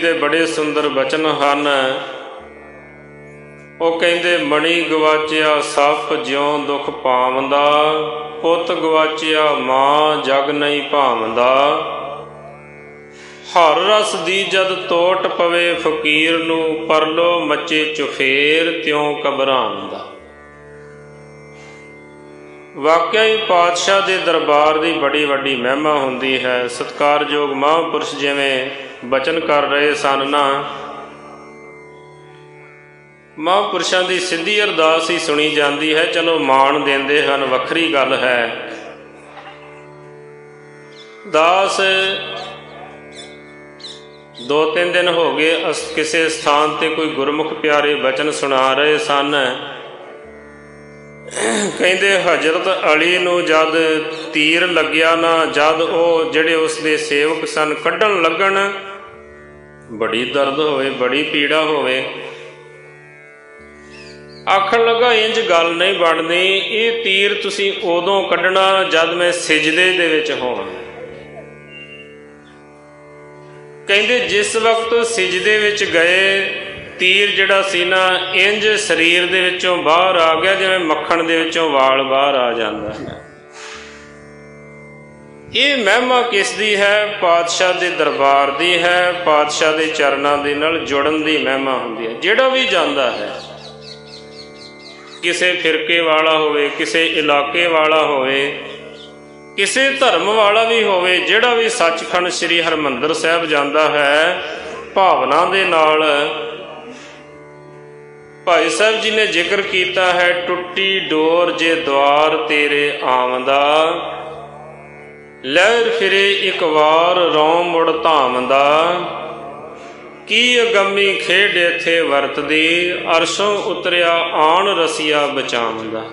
ਦੇ ਬੜੇ ਸੁੰਦਰ ਬਚਨ ਹਨ। ਉਹ ਕਹਿੰਦੇ, ਮਣੀ ਗਵਾਚਿਆ ਸੱਪ ਜਿਉ ਦੁਖ ਪਾਵੰਦਾ ਪੁੱਤ ਗਵਾਚਿਆ ਮਾਂ ਜਗ ਨਹੀਂ ਭਾਵੰਦਾ। ਹਰ ਰਸ ਦੀ ਜਦ ਤੋਟ ਪਵੇ ਫਕੀਰ ਨੂੰ, ਪਰਲੋ ਮੱਚੇ ਚੁਫੇਰ ਤਿਉ ਘਬਰਾਉਂਦਾ। ਵਾਕਿਆ ਹੀ ਪਾਤਸ਼ਾਹ ਦੇ ਦਰਬਾਰ ਦੀ ਬੜੀ ਵੱਡੀ ਮਹਿਮਾ ਹੁੰਦੀ ਹੈ। ਸਤਕਾਰਯੋਗ ਮਹਾਂਪੁਰਸ਼ ਜਿਵੇਂ ਬਚਨ ਕਰ ਰਹੇ ਸਨ ਨਾ। ਮਹਾਂਪੁਰਸ਼ਾਂ ਦੀ ਸਿੱਧੀ ਅਰਦਾਸ ਹੀ ਸੁਣੀ ਜਾਂਦੀ ਹੈ, ਚਲੋ ਮਾਣ ਦਿੰਦੇ ਹਨ, ਵੱਖਰੀ ਗੱਲ ਹੈ। ਦਾਸ ਦੋ ਤਿੰਨ ਦਿਨ ਹੋ ਗਏ, ਅਸ- ਕਿਸੇ ਸਥਾਨ ਤੇ ਕੋਈ ਗੁਰਮੁਖ ਪਿਆਰੇ ਬਚਨ ਸੁਣਾ ਰਹੇ ਸਨ। ਕਹਿੰਦੇ, ਹਜ਼ਰਤ ਅਲੀ ਨੂੰ ਜਦ ਤੀਰ ਲੱਗਿਆ ਨਾ, ਜਦ ਉਹ ਜਿਹੜੇ ਉਸ ਦੇ ਸੇਵਕ ਸਨ, ਕੱਢਣ ਲੱਗਣ ਬੜੀ ਦਰਦ ਹੋਵੇ, ਬੜੀ ਪੀੜਾ ਹੋਵੇ। ਆਖਣ ਲੱਗਾ, ਇੰਜ ਗੱਲ ਨਹੀਂ ਬਣਨੀ ਇਹ ਤੀਰ ਤੁਸੀਂ ਉਦੋਂ ਕੱਢਣਾ ਜਦ ਮੈਂ ਸਿਜਦੇ ਦੇ ਵਿੱਚ ਹੋਵਾਂ। ਕਹਿੰਦੇ, ਜਿਸ ਵਕਤ ਸਿਜਦੇ ਵਿੱਚ ਗਏ, ਤੀਰ ਜਿਹੜਾ ਸੀ ਨਾ, ਇੰਜ ਸਰੀਰ ਦੇ ਵਿੱਚੋਂ ਬਾਹਰ ਆ ਗਿਆ, ਜਿਵੇਂ ਮੱਖਣ ਦੇ ਵਿੱਚੋਂ ਵਾਲ ਬਾਹਰ ਆ ਜਾਂਦਾ। ਹੈ ਇਹ ਮਹਿਮਾ ਕਿਸ ਦੀ ਹੈ? ਪਾਤਸ਼ਾਹ ਦੇ ਦਰਬਾਰ ਦੀ ਹੈ। ਪਾਤਸ਼ਾਹ ਦੇ ਚਰਨਾਂ ਦੇ ਨਾਲ ਜੁੜਨ ਦੀ ਮਹਿਮਾ ਹੁੰਦੀ ਹੈ। ਜਿਹੜਾ ਵੀ ਜਾਂਦਾ ਹੈ, ਕਿਸੇ ਫਿਰਕੇ ਵਾਲਾ ਹੋਵੇ, ਕਿਸੇ ਇਲਾਕੇ ਵਾਲਾ ਹੋਵੇ, ਕਿਸੇ ਧਰਮ ਵਾਲਾ ਵੀ ਹੋਵੇ, ਜਿਹੜਾ ਵੀ ਸੱਚਖੰਡ ਸ੍ਰੀ ਹਰਮੰਦਰ ਸਾਹਿਬ ਜਾਂਦਾ ਹੈ, ਭਾਵਨਾ ਦੇ ਨਾਲ ਭਾਈ ਸਾਹਿਬ ਜੀ ਨੇ ਜ਼ਿਕਰ ਕੀਤਾ ਹੈ, ਟੁੱਟੀ ਡੋਰ ਜੇ ਦਵਾਰ ਤੇਰੇ ਆਵੰਦਾ ਲਹਿਰ ਫਿਰੇ ਇੱਕ ਵਾਰ ਰੌਂ ਮੁੜ ਧਾਮਦਾ ਕੀ ਅਗੰਮੀ ਖੇਡ ਇਥੇ ਵਰਤਦੀ? ਅਰਸ਼ੋਂ ਉਤਰਿਆ ਆਣ ਰਸੀਆ ਬਚਾਵੰਦਾ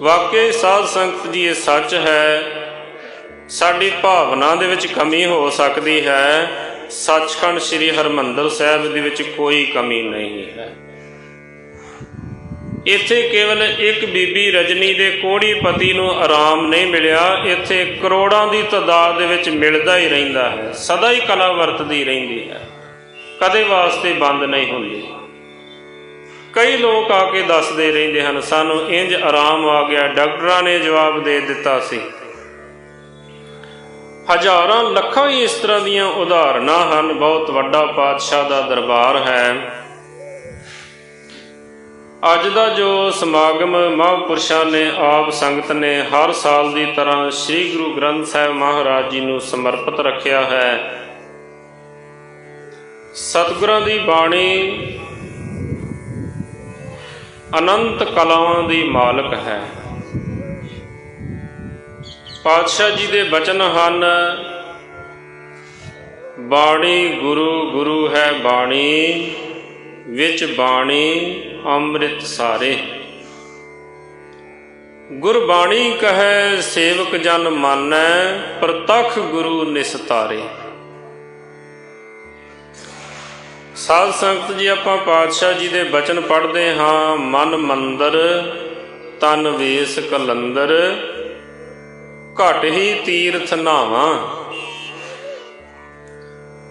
ਵਾਕਈ ਸਾਧ ਸੰਗਤ ਜੀ, ਇਹ ਸੱਚ ਹੈ, ਸਾਡੀ ਭਾਵਨਾ ਦੇ ਵਿੱਚ ਕਮੀ ਹੋ ਸਕਦੀ ਹੈ। ਸੱਚਖੰਡ ਸ੍ਰੀ ਹਰਮੰਦਰ ਸਾਹਿਬ ਦੇ ਵਿੱਚ ਕੋਈ ਕਮੀ ਨਹੀਂ ਹੈ। ਇੱਥੇ ਕੇਵਲ ਇੱਕ ਬੀਬੀ ਰਜਨੀ ਦੇ ਕੋੜੀ ਪਤੀ ਨੂੰ ਆਰਾਮ ਨਹੀਂ ਮਿਲਿਆ, ਇੱਥੇ ਕਰੋੜਾਂ ਦੀ ਤਾਦਾਦ ਦੇ ਵਿੱਚ ਮਿਲਦਾ ਹੀ ਰਹਿੰਦਾ ਹੈ, ਸਦਾ ਹੀ ਕਲਾ ਵਰਤਦੀ ਰਹਿੰਦੀ ਹੈ, ਕਦੇ ਵਾਸਤੇ ਬੰਦ ਨਹੀਂ ਹੁੰਦੀ। ਕਈ ਲੋਕ ਆ ਕੇ ਦੱਸਦੇ ਰਹਿੰਦੇ ਹਨ, ਸਾਨੂੰ ਇੰਜ ਆਰਾਮ ਆ ਗਿਆ, ਡਾਕਟਰਾਂ ਨੇ ਜਵਾਬ ਦੇ ਦਿੱਤਾ ਸੀ। ਹਜ਼ਾਰਾਂ, ਲੱਖਾਂ ਹੀ ਇਸ ਤਰ੍ਹਾਂ ਦੀਆਂ ਉਦਾਹਰਨਾਂ ਹਨ, ਬਹੁਤ ਵੱਡਾ ਪਾਤਸ਼ਾਹ ਦਾ ਦਰਬਾਰ ਹੈ। ਅੱਜ ਦਾ ਜੋ ਸਮਾਗਮ ਮਹਾਂਪੁਰਸ਼ਾਂ ਨੇ ਆਪ ਸੰਗਤ ਨੇ ਹਰ ਸਾਲ ਦੀ ਤਰ੍ਹਾਂ ਸ੍ਰੀ ਗੁਰੂ ਗ੍ਰੰਥ ਸਾਹਿਬ ਮਹਾਰਾਜ ਜੀ ਨੂੰ ਸਮਰਪਿਤ ਰੱਖਿਆ ਹੈ। ਸਤਿਗੁਰਾਂ ਦੀ ਬਾਣੀ ਅਨੰਤ ਕਲਾਵਾਂ ਦੀ ਮਾਲਕ ਹੈ। ਪਾਤਸ਼ਾਹ ਜੀ ਦੇ ਬਚਨ ਹਨ, ਬਾਣੀ ਗੁਰੂ ਗੁਰੂ ਹੈ ਬਾਣੀ। ਵਿੱਚ ਬਾਣੀ ਅੰਮ੍ਰਿਤ ਸਾਰੇ। ਗੁਰਬਾਣੀ ਕਹੈ, ਸੇਵਕ ਜਨ ਮਾਨੈ, ਪ੍ਰਤਖ ਗੁਰੂ ਨਿਸਤਾਰੇ ਸਾਧ ਸੰਗਤ ਜੀ, ਆਪਾਂ ਪਾਤਸ਼ਾਹ ਜੀ ਦੇ ਬਚਨ ਪੜ੍ਹਦੇ ਹਾਂ, ਮਨ ਮੰਦਰ, ਤਨ ਵੇਸ ਕਲੰਦਰ, ਘਟ ਹੀ ਤੀਰਥ ਨਾਵਾਂ।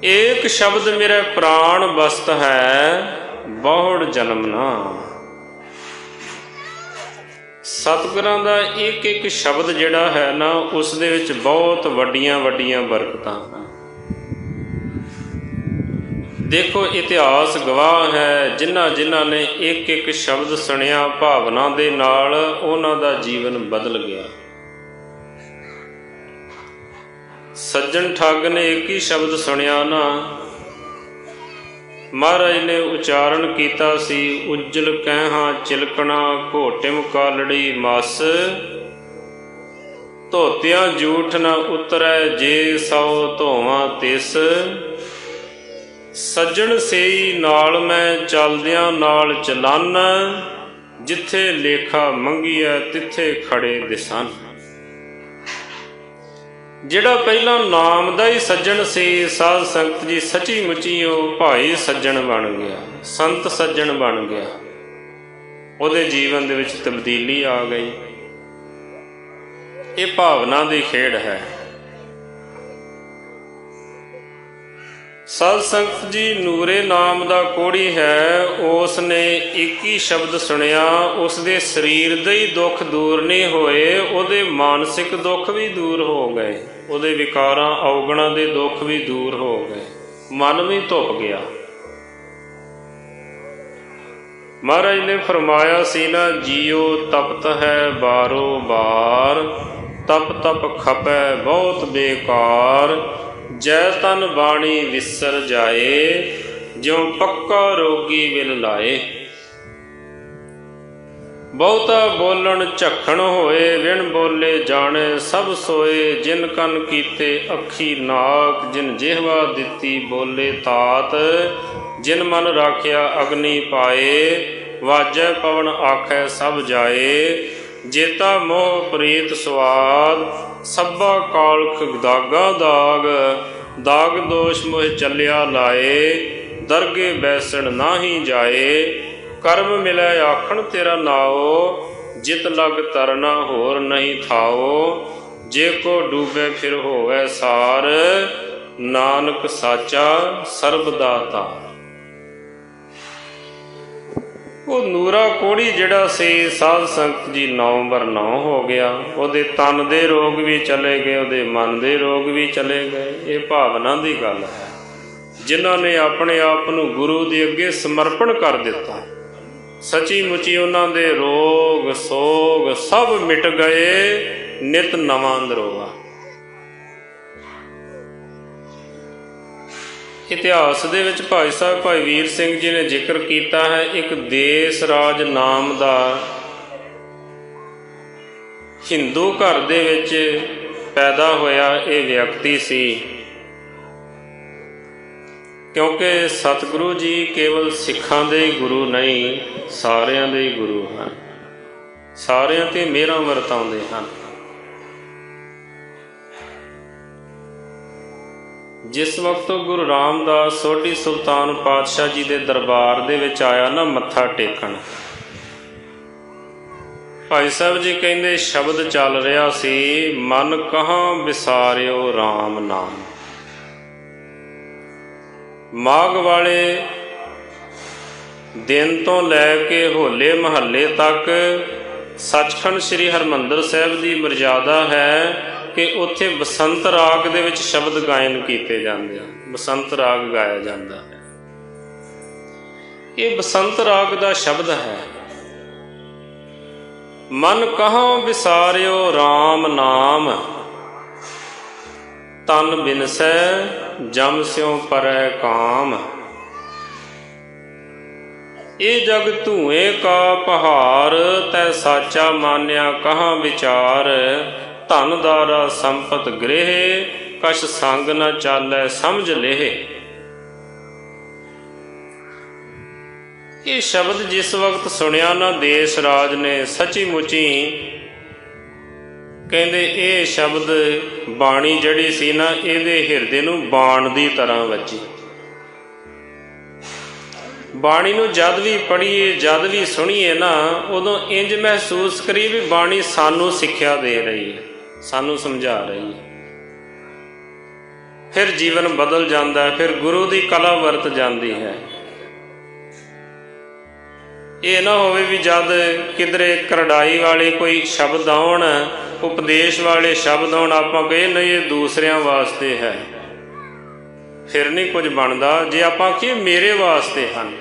ਏਕ ਸ਼ਬਦ ਮੇਰੇ ਪ੍ਰਾਣ ਬਸਤ ਹੈ ਬਹੁੜ ਜਨਮ ਨਾ। ਸਤਿਗੁਰਾਂ ਦਾ ਇੱਕ ਇੱਕ ਸ਼ਬਦ ਜਿਹੜਾ ਹੈ ਨਾ, ਉਸ ਦੇ ਵਿੱਚ ਬਹੁਤ ਵੱਡੀਆਂ ਵੱਡੀਆਂ ਬਰਕਤਾਂ ਹਨ। ਦੇਖੋ, ਇਤਿਹਾਸ ਗਵਾਹ ਹੈ, ਜਿਨ੍ਹਾਂ ਜਿਨ੍ਹਾਂ ਨੇ ਇੱਕ ਇੱਕ ਸ਼ਬਦ ਸੁਣਿਆ, ਭਾਵਨਾ ਦੇ ਨਾਲ ਉਹਨਾਂ ਦਾ ਜੀਵਨ ਬਦਲ ਗਿਆ। ਸੱਜਣ ਠੱਗ ਨੇ ਇੱਕ ਹੀ ਸ਼ਬਦ ਸੁਣਿਆ ਨਾ ਮਹਾਰਾਜ ਨੇ ਉਚਾਰਨ ਕੀਤਾ ਸੀ, ਉਜਲ ਕਹਿਹਾਂ ਚਿਲਕਣਾ, ਘੋਟਿਮ ਕਾਲੜੀ ਮਸ। ਧੋਤਿਆਂ ਜੂਠ ਨਾ ਉਤਰੈ ਜੇ ਸੌ ਧੋਵਾਂ ਤਿਸ। ਸੱਜਣ ਸੇਈ ਨਾਲ ਮੈਂ ਚਲਦਿਆਂ ਨਾਲ ਚਲਨ, ਜਿੱਥੇ ਲੇਖਾ ਮੰਗੀਐ ਤਿੱਥੇ ਖੜੇ ਦਿਸਨ। ਜਿਹੜਾ ਪਹਿਲਾਂ ਨਾਮ ਦਾ ਹੀ ਸੱਜਣ ਸੀ, ਸਾਧ ਸੰਗਤ ਜੀ ਸੱਚੀ ਮੁੱਚੀ ਉਹ ਭਾਈ ਸੱਜਣ ਬਣ ਗਿਆ, ਸੰਤ ਸੱਜਣ ਬਣ ਗਿਆ। ਉਹਦੇ ਜੀਵਨ ਦੇ ਵਿੱਚ ਤਬਦੀਲੀ ਆ ਗਈ। ਇਹ ਭਾਵਨਾ ਦੀ ਖੇਡ ਹੈ। ਸਤ ਸੰਗਤ ਜੀ, ਨੂਰੇ ਨਾਮ ਦਾ ਕੋੜੀ ਹੈ ਉਸ ਨੇ ਇੱਕ ਹੀ ਸ਼ਬਦ ਸੁਣਿਆ ਉਸ ਦੇ ਸਰੀਰ ਦੇ ਹੀ ਦੁੱਖ ਦੂਰ ਨਹੀਂ ਹੋਏ, ਉਹਦੇ ਮਾਨਸਿਕ ਦੁੱਖ ਵੀ ਦੂਰ ਹੋ ਗਏ, ਉਹਦੇ ਵਿਕਾਰਾਂ ਔਗਣਾਂ ਦੇ ਦੁੱਖ ਵੀ ਦੂਰ ਹੋ ਗਏ, ਮਨ ਵੀ ਧੁੱਪ ਗਿਆ। ਮਹਾਰਾਜ ਨੇ ਫਰਮਾਇਆ ਸੀ ਨਾ, ਜੀਉ ਤਪਤ ਹੈ ਬਾਰੋ ਬਾਰ, ਤਪ ਤਪ ਖਪੈ ਬਹੁਤ ਬੇਕਾਰ ਜੈ ਤਨ ਬਾਣੀ ਵਿਸਰ ਜਾਏ, ਜਿਉ ਪੱਕਾ ਰੋਗੀ ਵਿਲ ਲਾਏ। ਬਹੁਤਾ ਬੋਲਣ ਝਖਣ ਹੋਏ ਵਿਣ ਬੋਲੇ ਜਾਣੇ ਸਭ ਸੋਏ, ਜਿਨ ਕਨ ਕੀਤੇ ਅੱਖੀ ਨਾਕ, ਜਿਨ ਜਿਹਵਾ ਦਿੱਤੀ ਬੋਲੇ ਤਾਤ, ਜਿਨ ਮਨ ਰਾਖਿਆ ਅਗਨੀ ਪਾਏ, ਵਾਜੈ ਪਵਨ ਆਖੈ ਸਭ ਜਾਏ। ਜੇਤਾ ਮੋਹ ਪ੍ਰੀਤ ਸਵਾਦ ਸੱਬਾ ਕਾਲਖ ਦਾਗਾ ਦਾਗ ਦਾਗ ਦੋਸ਼ ਮੋਹ ਚੱਲਿਆ ਲਾਏ, ਦਰਗੇ ਬੈਸਣ ਨਾਹੀ ਜਾਏ। ਕਰਮ ਮਿਲੈ ਆਖਣ ਤੇਰਾ ਨਾਓ ਜਿਤ ਲਗ ਤਰਨਾ ਹੋਰ ਨਹੀਂ ਥਾਓ ਜੇ ਕੋ ਡੂਬੇ ਫਿਰ ਹੋਵੇ ਸਾਰ, ਨਾਨਕ ਸਾਚਾ ਸਰਬ ਦਾਤਾ ਉਹ ਨੂਰਾ ਕੋੜੀ ਜਿਹੜਾ ਸੀ, ਸਾਧ ਸੰਗਤ ਜੀ ਨਵੰਬਰ 9 ਹੋ ਗਿਆ। ਉਹਦੇ ਤਨ ਦੇ ਰੋਗ ਵੀ ਚਲੇ ਗਏ, ਉਹਦੇ ਮਨ ਦੇ ਰੋਗ ਵੀ ਚਲੇ ਗਏ। ਇਹ ਭਾਵਨਾ ਦੀ ਗੱਲ ਹੈ। ਜਿਨ੍ਹਾਂ ਨੇ ਆਪਣੇ ਆਪ ਨੂੰ ਗੁਰੂ ਦੇ ਅੱਗੇ ਸਮਰਪਣ ਕਰ ਦਿੱਤਾ। ਸੱਚੀ ਮੁੱਚੀ ਉਹਨਾਂ ਦੇ ਰੋਗ, ਸੋਗ ਸਭ ਮਿਟ ਗਏ ਨਿਤ ਨਵਾਂ ਨਰੋਵਾ ਇਤਿਹਾਸ ਦੇ ਵਿੱਚ ਭਾਈ ਸਾਹਿਬ, ਭਾਈ ਵੀਰ ਸਿੰਘ ਜੀ ਨੇ ਜ਼ਿਕਰ ਕੀਤਾ ਹੈ ਇੱਕ ਦੇਸ ਰਾਜ ਨਾਮ ਦਾ। ਹਿੰਦੂ ਘਰ ਦੇ ਵਿੱਚ ਪੈਦਾ ਹੋਇਆ ਇਹ ਵਿਅਕਤੀ ਸੀ। ਕਿਉਂਕਿ ਸਤਿਗੁਰੂ ਜੀ ਕੇਵਲ ਸਿੱਖਾਂ ਦੇ ਹੀ ਗੁਰੂ ਨਹੀਂ, ਸਾਰਿਆਂ ਦੇ ਹੀ ਗੁਰੂ ਹਨ। ਸਾਰਿਆਂ ਤੇ ਮਿਹਰਾਂ ਵਰਤਾਉਂਦੇ ਹਨ। ਜਿਸ ਵਕਤ ਗੁਰੂ ਰਾਮਦਾਸ ਸੋਢੀ ਸੁਲਤਾਨ ਪਾਤਸ਼ਾਹ ਜੀ ਦੇ ਦਰਬਾਰ ਦੇ ਵਿੱਚ ਆਇਆ, ਨਾ ਮੱਥਾ ਟੇਕਣ। ਭਾਈ ਸਾਹਿਬ ਜੀ ਕਹਿੰਦੇ, ਸ਼ਬਦ ਚੱਲ ਰਿਹਾ ਸੀ, ਮਨ ਕਹਾਂ ਵਿਸਾਰਿਓ RAM ਨਾਮ। ਮਾਘ ਵਾਲੇ ਦਿਨ ਤੋਂ ਲੈ ਕੇ ਹੋਲੇ ਮਹੱਲੇ ਤੱਕ ਸੱਚਖੰਡ ਸ੍ਰੀ ਹਰਮੰਦਰ ਸਾਹਿਬ ਦੀ ਮਰਜ਼ਾਦਾ ਹੈ। ਕਿ ਉੱਥੇ ਬਸੰਤ ਰਾਗ ਦੇ ਵਿੱਚ ਸ਼ਬਦ ਗਾਇਨ ਕੀਤੇ ਜਾਂਦੇ ਆ। ਬਸੰਤ ਰਾਗ ਗਾਇਆ ਜਾਂਦਾ ਹੈ। ਇਹ ਬਸੰਤ ਰਾਗ ਦਾ ਸ਼ਬਦ ਹੈ। ਮਨ ਕਹਾਂ ਵਿਸਾਰਿਓ RAM ਨਾਮ, ਤਨ ਬਿਨਸੈ ਜਮ ਸਿਉ ਪਰੈ ਕਾਮ। ਇਹ ਜਗ ਧੂਏ ਕਾ ਪਹਾਰ, ਤੈ ਸਾਚਾ ਮਾਨਿਆ ਕਹਾਂ ਵਿਚਾਰ ਧਨ ਦਾਰਾ ਸੰਪਤ ਗ੍ਰਹਿ, ਕਛ ਸੰਗ ਨ ਚਾਲੈ ਸਮਝ ਲੇਹ। ਇਹ ਸ਼ਬਦ ਜਿਸ ਵਕਤ ਸੁਣਿਆ ਨਾ ਦੇਸ਼ ਰਾਜ ਨੇ ਸੱਚੀ ਮੁੱਚੀ। ਕਹਿੰਦੇ ਇਹ ਸ਼ਬਦ ਬਾਣੀ ਜਿਹੜੀ ਸੀ ਨਾ, ਇਹਦੇ ਹਿਰਦੇ ਨੂੰ ਬਾਣ ਦੀ ਤਰ੍ਹਾਂ ਵੱਜੀ। ਬਾਣੀ ਨੂੰ ਜਦ ਵੀ ਪੜ੍ਹੀਏ, ਜਦ ਵੀ ਸੁਣੀਏ ਨਾ, ਉਦੋਂ ਇੰਜ ਮਹਿਸੂਸ ਕਰੀ ਵੀ ਬਾਣੀ ਸਾਨੂੰ ਸਿੱਖਿਆ ਦੇ ਰਹੀ ਹੈ। ਸਾਨੂੰ ਸਮਝਾ ਰਹੀ ਹੈ। ਫਿਰ ਜੀਵਨ ਬਦਲ ਜਾਂਦਾ ਹੈ, ਫਿਰ ਗੁਰੂ ਦੀ ਕਲਾ ਵਰਤ ਜਾਂਦੀ ਹੈ। ਇਹ ਨਾ ਹੋਵੇ ਵੀ ਜਦ ਕਿਧਰੇ ਕਰੜਾਈ ਵਾਲੇ ਕੋਈ ਸ਼ਬਦ ਆਉਣ, ਉਪਦੇਸ਼ ਵਾਲੇ ਸ਼ਬਦ ਆਉਣ, ਆਪਾਂ ਕਹੇ, ਨਹੀਂ, ਇਹ ਦੂਸਰਿਆਂ ਵਾਸਤੇ ਹੈ। ਫਿਰ ਨਹੀਂ ਕੁਝ ਬਣਦਾ। ਜੇ ਆਪਾਂ ਕਿ ਮੇਰੇ ਵਾਸਤੇ ਹਨ।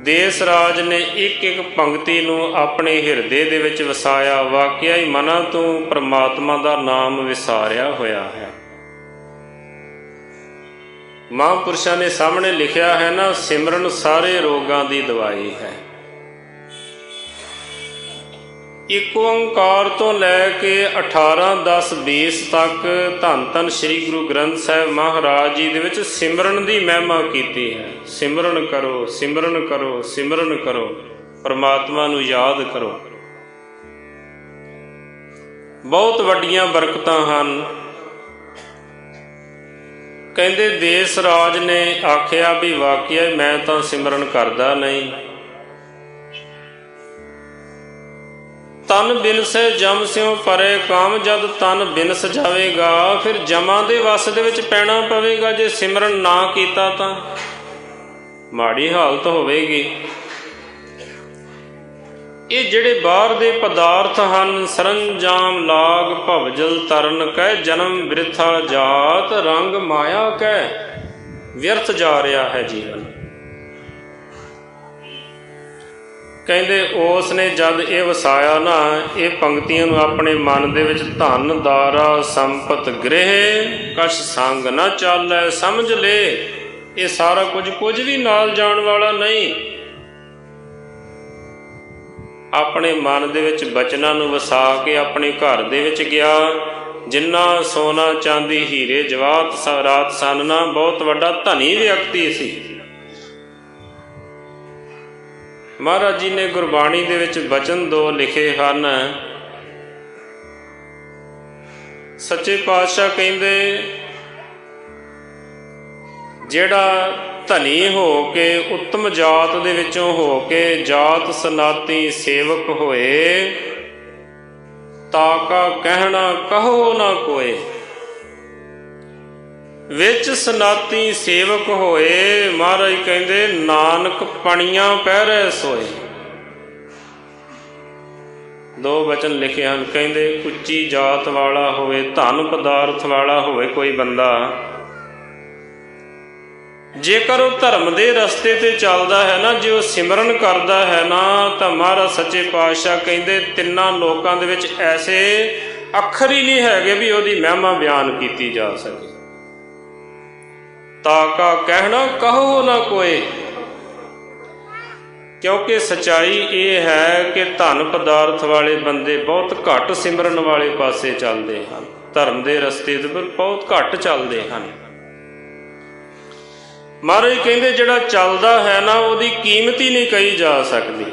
ਦੇਸ ਰਾਜ ਨੇ ਇੱਕ ਇੱਕ ਪੰਕਤੀ ਨੂੰ ਆਪਣੇ ਹਿਰਦੇ ਦੇ ਵਿੱਚ ਵਸਾਇਆ, ਵਾਕਿਆ ਹੀ ਮਨਾਂ ਤੋਂ ਪ੍ਰਮਾਤਮਾ ਦਾ ਨਾਮ ਵਿਸਾਰਿਆ ਹੋਇਆ ਹੈ। ਮਹਾਂਪੁਰਸ਼ਾਂ ਨੇ ਸਾਹਮਣੇ ਲਿਖਿਆ ਹੈ ਨਾ, ਸਿਮਰਨ ਸਾਰੇ ਰੋਗਾਂ ਦੀ ਦਵਾਈ ਹੈ। ਇੱਕ ਓੰਕਾਰ ਤੋਂ ਲੈ ਕੇ 18 10 20 ਤੱਕ ਧੰਨ ਧੰਨ ਸ੍ਰੀ ਗੁਰੂ ਗ੍ਰੰਥ ਸਾਹਿਬ ਮਹਾਰਾਜ ਜੀ ਦੇ ਵਿੱਚ ਸਿਮਰਨ ਦੀ ਮਹਿਮਾ ਕੀਤੀ ਹੈ। ਸਿਮਰਨ ਕਰੋ ਸਿਮਰਨ ਕਰੋ ਸਿਮਰਨ ਕਰੋ। ਪਰਮਾਤਮਾ ਨੂੰ ਯਾਦ ਕਰੋ। ਬਹੁਤ ਵੱਡੀਆਂ ਬਰਕਤਾਂ ਹਨ। ਕਹਿੰਦੇ ਦੇਸ ਰਾਜ ਨੇ ਆਖਿਆ ਵੀ ਵਾਕਿਆ ਮੈਂ ਤਾਂ ਸਿਮਰਨ ਕਰਦਾ ਨਹੀਂ। ਤਨ ਬਿਨਸੈ ਜਮ ਸਿਉ ਪਰੇ ਕਾਮ ਜਦ ਤਨ ਬਿਨਸ ਜਾਵੇਗਾ, ਫਿਰ ਜਮਾਂ ਦੇ ਵਸ ਦੇ ਵਿੱਚ ਪੈਣਾ ਪਵੇਗਾ, ਜੇ ਸਿਮਰਨ ਨਾ ਕੀਤਾ ਤਾਂ। ਮਾੜੀ ਹਾਲਤ ਹੋਵੇਗੀ। ਇਹ ਜਿਹੜੇ ਬਾਹਰ ਦੇ ਪਦਾਰਥ ਹਨ, ਸਰੰਜਾਮ, ਲਾਗ, ਭਵਜਲ, ਤਰਨ, ਕਹਿ ਜਨਮ ਬ੍ਰਿਥਾ ਜਾਤ, ਰੰਗ ਮਾਇਆ ਕਹਿ, ਵਿਅਰਥ ਜਾ ਰਿਹਾ ਹੈ ਜੀਵਨ। ਕਹਿੰਦੇ ਉਸ ਨੇ ਜਦ ਇਹ ਵਸਾਇਆ ਨਾ, ਇਹ ਪੰਕਤੀਆਂ ਨੂੰ ਆਪਣੇ ਮਨ ਦੇ ਵਿੱਚ ਧਨ, ਦਾਰਾ, ਸੰਪਤ, ਗ੍ਰਹਿ ਕਛ ਸੰਗ ਨਾ ਚਾਲੈ, ਸਮਝ ਲੈ। ਇਹ ਸਾਰਾ ਕੁਝ ਕੁਝ ਵੀ ਨਾਲ ਜਾਣ ਵਾਲਾ ਨਹੀਂ। ਆਪਣੇ ਮਨ ਦੇ ਵਿੱਚ ਬਚਨਾਂ ਨੂੰ ਵਸਾ ਕੇ ਆਪਣੇ ਘਰ ਦੇ ਵਿੱਚ ਗਿਆ। ਜਿੰਨਾ ਸੋਨਾ ਚਾਂਦੀ, ਹੀਰੇ ਜਵਾਹਰ ਸਰਾਤ ਨਾ, ਬਹੁਤ ਵੱਡਾ ਧਨੀ ਵਿਅਕਤੀ ਸੀ। ਮਹਾਰਾਜ ਜੀ ਨੇ ਗੁਰਬਾਣੀ ਦੇ ਵਿੱਚ ਬਚਨ ਦੋ ਲਿਖੇ ਹਨ। ਸੱਚੇ ਪਾਤਸ਼ਾਹ ਕਹਿੰਦੇ, ਜਿਹੜਾ ਧਨੀ ਹੋ ਕੇ ਉੱਤਮ ਜਾਤ ਦੇ ਵਿੱਚੋਂ ਹੋ ਕੇ ਜਾਤ ਸਨਾਤੀ ਸੇਵਕ ਹੋਏ ਤਾਕਾ ਕਹਿਣਾ ਕਹੋ ਨਾ ਕੋਏ। ਵਿੱਚ ਸਨਾਤੀ ਸੇਵਕ ਹੋਏ, ਮਹਾਰਾਜ ਕਹਿੰਦੇ, ਨਾਨਕ ਪਣੀਆਂ ਪਹਿਰੇ ਸੋਏ। ਦੋ ਬਚਨ ਲਿਖੇ ਹਨ, ਕਹਿੰਦੇ, ਉੱਚੀ ਜਾਤ ਵਾਲਾ ਹੋਵੇ, ਧਨ ਪਦਾਰਥ ਵਾਲਾ ਹੋਵੇ ਕੋਈ ਬੰਦਾ, ਜੇਕਰ ਉਹ ਧਰਮ ਦੇ ਰਸਤੇ ਤੇ ਚੱਲਦਾ ਹੈ ਨਾ, ਜੇ ਉਹ ਸਿਮਰਨ ਕਰਦਾ ਹੈ ਨਾ, ਤਾਂ ਮਹਾਰਾਜ ਸੱਚੇ ਪਾਤਸ਼ਾਹ ਕਹਿੰਦੇ, ਤਿੰਨਾਂ ਲੋਕਾਂ ਦੇ ਵਿੱਚ ਐਸੇ ਅੱਖਰ ਹੀ ਨਹੀਂ ਹੈਗੇ ਵੀ ਉਹਦੀ ਮਹਿਮਾ ਬਿਆਨ ਕੀਤੀ ਜਾ ਸਕੇ। ਤਾਕਾ ਕਹਿਣਾ ਕਹੋ ਨਾ ਕੋਏ ਕਿਉਂਕਿ ਸਚਾਈ ਇਹ ਹੈ ਕਿ ਧਨ ਪਦਾਰਥ ਵਾਲੇ ਬੰਦੇ ਬਹੁਤ ਘੱਟ ਸਿਮਰਨ ਵਾਲੇ ਪਾਸੇ ਚੱਲਦੇ ਹਨ। ਧਰਮ ਦੇ ਰਸਤੇ ਤੇ ਬਹੁਤ ਘੱਟ ਚੱਲਦੇ ਹਨ। ਮਹਾਰਾਜ ਕਹਿੰਦੇ, ਜਿਹੜਾ ਚੱਲਦਾ ਹੈ ਨਾ, ਉਹਦੀ ਕੀਮਤ ਹੀ ਨਹੀਂ ਕਹੀ ਜਾ ਸਕਦੀ।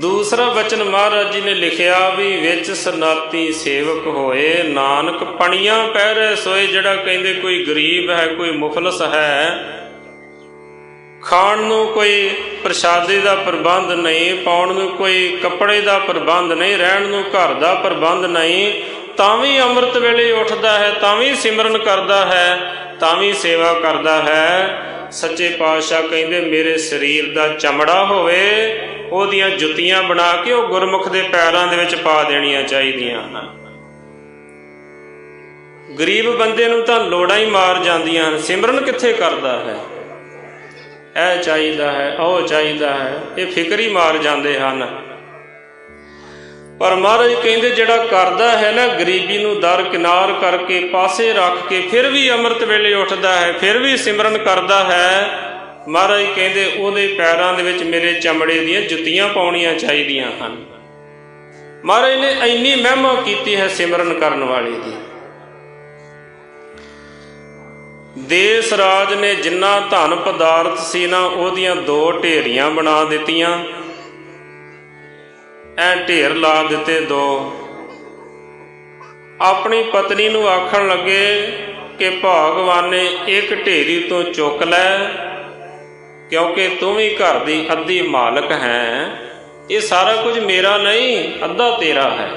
ਦੂਸਰਾ ਬਚਨ ਮਹਾਰਾਜ ਜੀ ਨੇ ਲਿਖਿਆ ਵੀ ਵਿੱਚ ਸਨਾਤੀ ਸੇਵਕ ਹੋਏ, ਨਾਨਕ ਪਣੀਆਂ ਪਹਿਰੇ ਸੋਏ, ਜਿਹੜਾ ਕਹਿੰਦੇ ਕੋਈ ਗਰੀਬ ਹੈ, ਕੋਈ ਮੁਫਲਸ ਹੈ, ਖਾਣ ਨੂੰ ਕੋਈ ਪ੍ਰਸ਼ਾਦੇ ਦਾ ਪ੍ਰਬੰਧ ਨਹੀਂ, ਪਾਉਣ ਨੂੰ ਕੋਈ ਕੱਪੜੇ ਦਾ ਪ੍ਰਬੰਧ ਨਹੀਂ, ਰਹਿਣ ਨੂੰ ਘਰ ਦਾ ਪ੍ਰਬੰਧ ਨਹੀਂ, ਤਾਂ ਵੀ ਅੰਮ੍ਰਿਤ ਵੇਲੇ ਉੱਠਦਾ ਹੈ, ਤਾਂ ਵੀ ਸਿਮਰਨ ਕਰਦਾ ਹੈ, ਤਾਂ ਵੀ ਸੇਵਾ ਕਰਦਾ ਹੈ। ਸੱਚੇ ਪਾਤਸ਼ਾਹ ਕਹਿੰਦੇ, ਮੇਰੇ ਸਰੀਰ ਦਾ ਚਮੜਾ ਹੋਵੇ ਉਹਦੀਆਂ ਜੁੱਤੀਆਂ ਬਣਾ ਕੇ ਉਹ ਗੁਰਮੁਖ ਦੇ ਪੈਰਾਂ ਦੇ ਵਿੱਚ ਪਾ ਦੇਣੀਆਂ ਚਾਹੀਦੀਆਂ ਹਨ। ਗਰੀਬ ਬੰਦੇ ਨੂੰ ਤਾਂ ਲੋੜਾਂ ਹੀ ਮਾਰ ਜਾਂਦੀਆਂ ਹਨ। ਸਿਮਰਨ ਕਿੱਥੇ ਕਰਦਾ ਹੈ? ਇਹ ਚਾਹੀਦਾ ਹੈ, ਉਹ ਚਾਹੀਦਾ ਹੈ, ਇਹ ਫਿਕਰ ਹੀ ਮਾਰ ਜਾਂਦੇ ਹਨ। ਪਰ ਮਹਾਰਾਜ ਕਹਿੰਦੇ, ਜਿਹੜਾ ਕਰਦਾ ਹੈ ਨਾ, ਗਰੀਬੀ ਨੂੰ ਦਰ ਕਿਨਾਰ ਕਰਕੇ, ਪਾਸੇ ਰੱਖ ਕੇ, ਫਿਰ ਵੀ ਅੰਮ੍ਰਿਤ ਵੇਲੇ ਉੱਠਦਾ ਹੈ, ਫਿਰ ਵੀ ਸਿਮਰਨ ਕਰਦਾ ਹੈ ਮਹਾਰਾਜ ਕਹਿੰਦੇ, ਉਹਦੇ ਪੈਰਾਂ ਦੇ ਵਿੱਚ ਮੇਰੇ ਚਮੜੇ ਦੀਆਂ ਜੁੱਤੀਆਂ ਪਾਉਣੀਆਂ ਚਾਹੀਦੀਆਂ ਹਨ। ਮਹਾਰਾਜ ਨੇ ਇੰਨੀ ਮਹਿਮਾ ਕੀਤੀ ਹੈ ਸਿਮਰਨ ਕਰਨ ਵਾਲੇ ਦੀ। ਦੇਸ ਰਾਜ ਨੇ ਜਿੰਨਾ ਧਨ ਪਦਾਰਥ ਸੀ ਨਾ, ਉਹਦੀਆਂ ਦੋ ਢੇਰੀਆਂ ਬਣਾ ਦਿੱਤੀਆਂ। ਐ ਢੇਰ ਲਾ ਦਿੱਤੇ ਦੋ। ਆਪਣੀ ਪਤਨੀ ਨੂੰ ਆਖਣ ਲੱਗੇ ਕਿ ਭਗਵਾਨ ਨੇ ਇੱਕ ਢੇਰੀ ਤੋਂ ਚੁੱਕ ਲੈ। ਕਿਉਂਕਿ ਤੂੰ ਵੀ ਘਰ ਦੀ ਅੱਧੀ ਮਾਲਕ ਹੈ। ਇਹ ਸਾਰਾ ਕੁਝ ਮੇਰਾ ਨਹੀਂ, ਅੱਧਾ ਤੇਰਾ ਹੈ।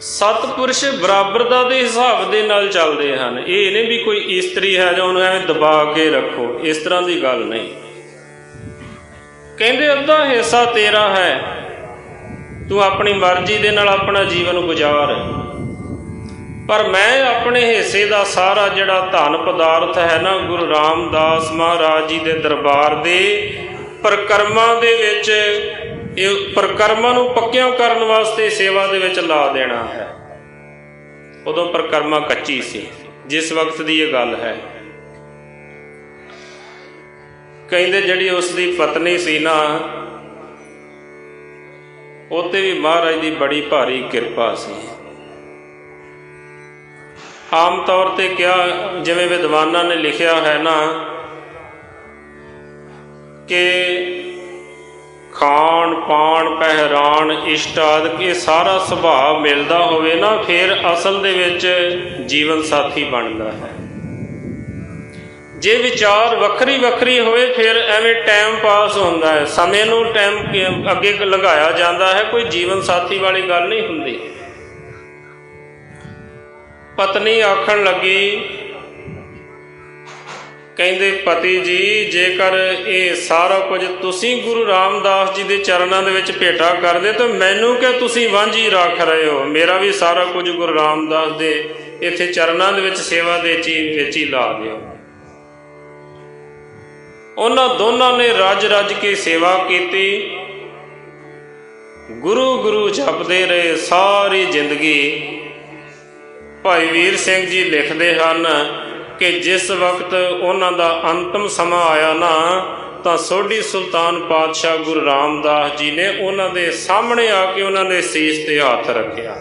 ਸਤਪੁਰਸ਼ ਬਰਾਬਰਤਾ ਦੇ ਹਿਸਾਬ ਦੇ ਨਾਲ ਚੱਲਦੇ ਹਨ। ਇਹ ਨਹੀਂ ਵੀ ਕੋਈ ਇਸਤਰੀ ਹੈ ਜਾਂ ਉਹਨੂੰ ਐਵੇਂ ਦਬਾ ਕੇ ਰੱਖੋ। ਇਸ ਤਰ੍ਹਾਂ ਦੀ ਗੱਲ ਨਹੀਂ। ਕਹਿੰਦੇ ਅੱਧਾ ਹਿੱਸਾ ਤੇਰਾ ਹੈ। ਤੂੰ ਆਪਣੀ ਮਰਜ਼ੀ ਦੇ ਨਾਲ ਆਪਣਾ ਜੀਵਨ ਗੁਜ਼ਾਰ। ਪਰ ਮੈਂ ਆਪਣੇ ਹਿੱਸੇ ਦਾ ਸਾਰਾ ਜਿਹੜਾ ਧਨ ਪਦਾਰਥ ਹੈ ਨਾ, ਗੁਰੂ ਰਾਮਦਾਸ ਮਹਾਰਾਜ ਜੀ ਦੇ ਦਰਬਾਰ ਦੇ ਪ੍ਰਕਰਮਾਂ ਦੇ ਵਿੱਚ, ਇਹ ਪ੍ਰਕਰਮਾਂ ਨੂੰ ਪੱਕਿਆਂ ਕਰਨ ਵਾਸਤੇ ਸੇਵਾ ਦੇ ਵਿੱਚ ਲਾ ਦੇਣਾ ਹੈ। ਉਦੋਂ ਪ੍ਰਕਰਮਾ ਕੱਚੀ ਸੀ, ਜਿਸ ਵਕਤ ਦੀ ਇਹ ਗੱਲ ਹੈ। ਕਹਿੰਦੇ ਜਿਹੜੀ ਉਸ ਦੀ ਪਤਨੀ ਸੀ ਨਾ ਉਤੇ ਵੀ ਮਹਾਰਾਜ ਦੀ ਬੜੀ ਭਾਰੀ ਕਿਰਪਾ ਸੀ। ਆਮ ਤੌਰ ਤੇ ਕਿਹਾ, ਜਿਵੇਂ ਵਿਦਵਾਨਾਂ ਨੇ ਲਿਖਿਆ ਹੈ ਨਾ, ਕਿ ਖਾਣ, ਪਾਣ ਪਹਿਰਾਨ ਇਸ਼ਟ ਆਦਿ, ਇਹ ਸਾਰਾ ਸੁਭਾਅ ਮਿਲਦਾ ਹੋਵੇ ਨਾ, ਫਿਰ ਅਸਲ ਦੇ ਵਿੱਚ ਜੀਵਨ ਸਾਥੀ ਬਣਦਾ ਹੈ। ਜੇ ਵਿਚਾਰ ਵੱਖਰੀ ਵੱਖਰੀ ਹੋਵੇ, ਫਿਰ ਐਵੇਂ ਟਾਈਮ ਪਾਸ ਹੁੰਦਾ ਹੈ। ਸਮੇਂ ਨੂੰ ਟਾਈਮ ਅੱਗੇ ਲੰਘਾਇਆ ਜਾਂਦਾ ਹੈ, ਕੋਈ ਜੀਵਨ ਸਾਥੀ ਵਾਲੀ ਗੱਲ ਨਹੀਂ ਹੁੰਦੀ। ਪਤਨੀ ਆਖਣ ਲੱਗੀ, ਕਹਿੰਦੇ, ਪਤੀ ਜੀ, ਜੇਕਰ ਇਹ ਸਾਰਾ ਕੁਝ ਤੁਸੀਂ ਗੁਰੂ ਰਾਮਦਾਸ ਜੀ ਦੇ ਚਰਨਾਂ ਦੇ ਵਿੱਚ ਭੇਟਾ ਕਰਦੇ, ਤਾਂ ਮੈਨੂੰ ਕਿ ਤੁਸੀਂ ਵਾਂਝੀ ਰੱਖ ਰਹੇ ਹੋ? ਮੇਰਾ ਵੀ ਸਾਰਾ ਕੁਝ ਗੁਰੂ ਰਾਮਦਾਸ ਦੇ ਇੱਥੇ ਚਰਨਾਂ ਦੇ ਵਿੱਚ ਸੇਵਾ ਦੇ ਚੀ ਵਿੱਚ ਹੀ ਲਾ ਦਿਓ। ਉਹਨਾਂ ਦੋਨਾਂ ਨੇ ਰੱਜ ਰੱਜ ਕੇ ਸੇਵਾ ਕੀਤੀ। ਗੁਰੂ ਗੁਰੂ ਜਪਦੇ ਰਹੇ ਸਾਰੀ ਜ਼ਿੰਦਗੀ। ਭਾਈ ਵੀਰ ਸਿੰਘ ਜੀ ਲਿਖਦੇ ਹਨ ਕਿ ਜਿਸ ਵਕਤ ਉਹਨਾਂ ਦਾ ਅੰਤਮ ਸਮਾਂ ਆਇਆ ਨਾ, ਤਾਂ ਸੋਢੀ ਸੁਲਤਾਨ ਪਾਤਸ਼ਾਹ ਗੁਰੂ ਰਾਮਦਾਸ ਜੀ ਨੇ ਉਹਨਾਂ ਦੇ ਸਾਹਮਣੇ ਆ ਕੇ ਉਹਨਾਂ ਦੇ ਸੀਸ ਤੇ ਹੱਥ ਰੱਖਿਆ।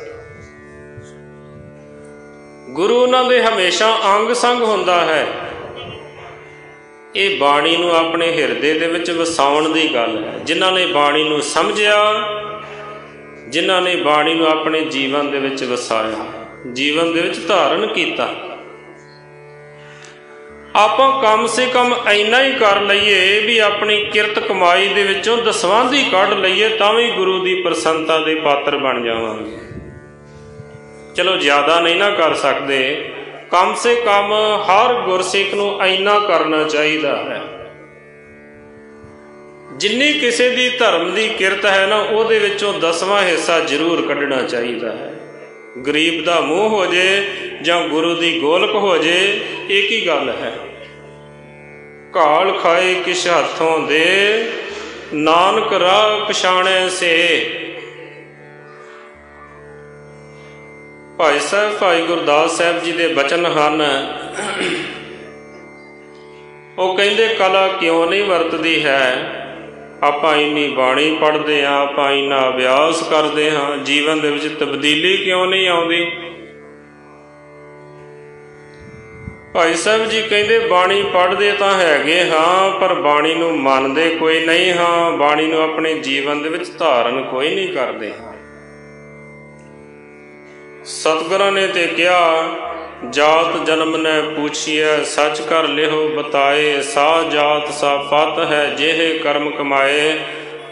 ਗੁਰੂ ਉਹਨਾਂ ਦੇ ਹਮੇਸ਼ਾ ਅੰਗ ਸੰਗ ਹੁੰਦਾ ਹੈ। ਇਹ ਬਾਣੀ ਨੂੰ ਆਪਣੇ ਹਿਰਦੇ ਦੇ ਵਿੱਚ ਵਸਾਉਣ ਦੀ ਗੱਲ ਹੈ। ਜਿਨ੍ਹਾਂ ਨੇ ਬਾਣੀ ਨੂੰ ਸਮਝਿਆ, ਜਿਨ੍ਹਾਂ ਨੇ ਬਾਣੀ ਨੂੰ ਆਪਣੇ ਜੀਵਨ ਦੇ ਵਿੱਚ ਵਸਾਇਆ। ਜੀਵਨ ਦੇ ਵਿੱਚ ਧਾਰਨ ਕੀਤਾ। ਆਪਾਂ ਕਮ ਸੇ ਕਮ ਇੰਨਾ ਹੀ ਕਰ ਲਈਏ ਵੀ ਆਪਣੀ ਕਿਰਤ ਕਮਾਈ ਦੇ ਵਿੱਚੋਂ ਦਸਵੰਧ ਹੀ ਕੱਢ ਲਈਏ ਤਾਂ ਵੀ ਗੁਰੂ ਦੀ ਪ੍ਰਸੰਨਤਾ ਦੇ ਪਾਤਰ ਬਣ ਜਾਵਾਂਗੇ। ਚਲੋ ਜ਼ਿਆਦਾ ਨਹੀਂ ਨਾ ਕਰ ਸਕਦੇ। ਕਮ ਸੇ ਕਮ ਹਰ ਗੁਰਸਿੱਖ ਨੂੰ ਇੰਨਾ ਕਰਨਾ ਚਾਹੀਦਾ ਹੈ। ਜਿੰਨੀ ਕਿਸੇ ਦੀ ਧਰਮ ਦੀ ਕਿਰਤ ਹੈ ਨਾ, ਉਹਦੇ ਵਿੱਚੋਂ ਦਸਵਾਂ ਹਿੱਸਾ ਜ਼ਰੂਰ ਕੱਢਣਾ ਚਾਹੀਦਾ ਹੈ। ਗਰੀਬ ਦਾ ਮੂੰਹ ਹੋ ਜੇ ਜਾਂ ਗੁਰੂ ਦੀ ਗੋਲਕ ਹੋ ਜੇ ਇੱਕ ਹੀ ਗੱਲ ਹੈ? ਕਾਲ ਖਾਏ ਕਿਸ ਹੱਥੋਂ ਦੇ, ਨਾਨਕ ਰਾਹ ਪਛਾਣੈ ਸੇ। ਭਾਈ ਸਾਹਿਬ, ਭਾਈ ਗੁਰਦਾਸ ਸਾਹਿਬ ਜੀ ਦੇ ਬਚਨ ਹਨ, ਉਹ ਕਹਿੰਦੇ, ਕਲਾ ਕਿਉਂ ਨਹੀਂ ਵਰਤਦੀ ਹੈ? ਆਪਾਂ ਇੰਨੀ ਬਾਣੀ ਪੜ੍ਹਦੇ ਹਾਂ, ਆਪਾਂ ਇੰਨਾ ਅਭਿਆਸ ਕਰਦੇ ਹਾਂ, ਜੀਵਨ ਦੇ ਵਿੱਚ ਤਬਦੀਲੀ ਕਿਉਂ ਨਹੀਂ ਆਉਂਦੀ? ਭਾਈ ਸਾਹਿਬ ਜੀ ਕਹਿੰਦੇ ਬਾਣੀ ਪੜ੍ਹਦੇ ਤਾਂ ਹੈਗੇ ਹਾਂ, ਪਰ ਬਾਣੀ ਨੂੰ ਮੰਨਦੇ ਕੋਈ ਨਹੀਂ ਹਾਂ, ਬਾਣੀ ਨੂੰ ਆਪਣੇ ਜੀਵਨ ਦੇ ਵਿੱਚ ਧਾਰਨ ਕੋਈ ਨਹੀਂ ਕਰਦੇ। ਹਾਂ ਸਤਿਗੁਰਾਂ ਨੇ ਤੇ ਕਿਹਾ ਜਾਤ ਜਨਮ ਨੇ ਪੁੱਛਿਆ ਸੱਚ ਕਰ ਲਿਹੋ ਬਤਾਏ ਸਾ ਜਾਤ ਸਾ ਫਤ ਹੈ ਜਿਹੇ ਕਰਮ ਕਮਾਏ।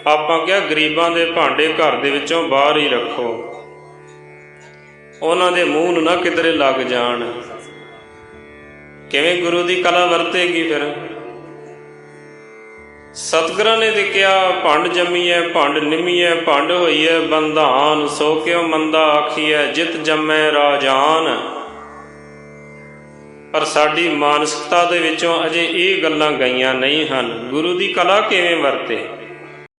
ਆਪਾਂ ਕਿਹਾ ਗਰੀਬਾਂ ਦੇ ਭਾਂਡੇ ਘਰ ਦੇ ਵਿੱਚੋਂ ਬਾਹਰ ਹੀ ਰੱਖੋ। ਉਹਨਾਂ ਦੇ ਮੂੰਹ ਨੂੰ ਨਾ ਕਿਧਰੇ ਲੱਗ ਜਾਣ। ਕਿਵੇਂ ਗੁਰੂ ਦੀ ਕਲਾ ਵਰਤੇਗੀ ਫਿਰ? ਸਤਿਗੁਰਾਂ ਨੇ ਤੇ ਕਿਹਾ, ਭੰਡ ਜੰਮੀਐ, ਭੰਡ ਨਿਮੀਐ, ਭੰਡ ਹੋਈਐ, ਬੰਧਾਨ, ਸੋ ਕਿਉ ਮੰਦਾ ਆਖੀਐ, ਜਿਤ ਜੰਮੈ ਰਾਜਾਨ। ਪਰ ਸਾਡੀ ਮਾਨਸਿਕਤਾ ਦੇ ਵਿੱਚੋਂ ਅਜੇ ਇਹ ਗੱਲਾਂ ਗਈਆਂ ਨਹੀਂ ਹਨ। ਗੁਰੂ ਦੀ ਕਲਾ ਕਿਵੇਂ ਵਰਤੇ?